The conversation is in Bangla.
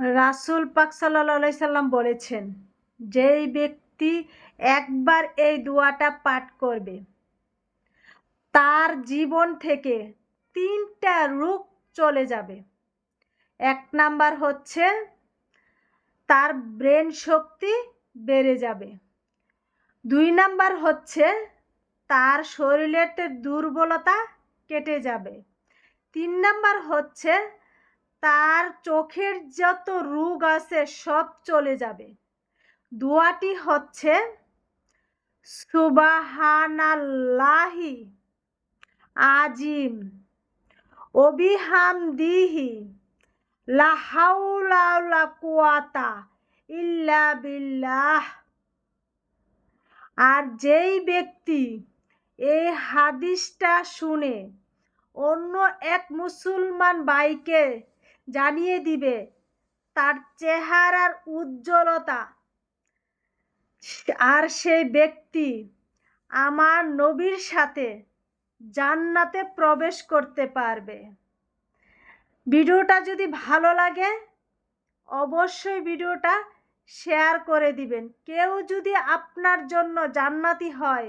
রাসূল পাক সাল্লাল্লাহু সাল্লাম বলেছেন, যেই ব্যক্তি একবার এই দোয়াটা পাঠ করবে, তার জীবন থেকে তিনটা রূপ চলে যাবে। এক নাম্বার হচ্ছে, তার ব্রেন শক্তি বেড়ে যাবে। দুই নাম্বার হচ্ছে, তার শরীরের দুর্বলতা কেটে যাবে। তিন নাম্বার হচ্ছে চোখের যত রোগ আছে সব চলে যাবে। দোয়াটি হচ্ছে, সুবাহানাল্লাহি আজিম অবিহামদিহি লাহাউলা কুয়াতা ইল্লা বিল্লাহ। আর যেই ব্যক্তি এই হাদিসটা শুনে অন্য এক মুসলমান ভাইকে জানিয়ে দিবে। তার চেহারার উজ্জ্বলতা। আর সেই ব্যক্তি আমার নবীর সাথে জান্নাতে প্রবেশ করতে পারবে। ভিডিওটা যদি ভালো লাগে, অবশ্যই ভিডিওটা শেয়ার করে দিবেন। কেউ যদি আপনার জন্য জান্নাতি হয়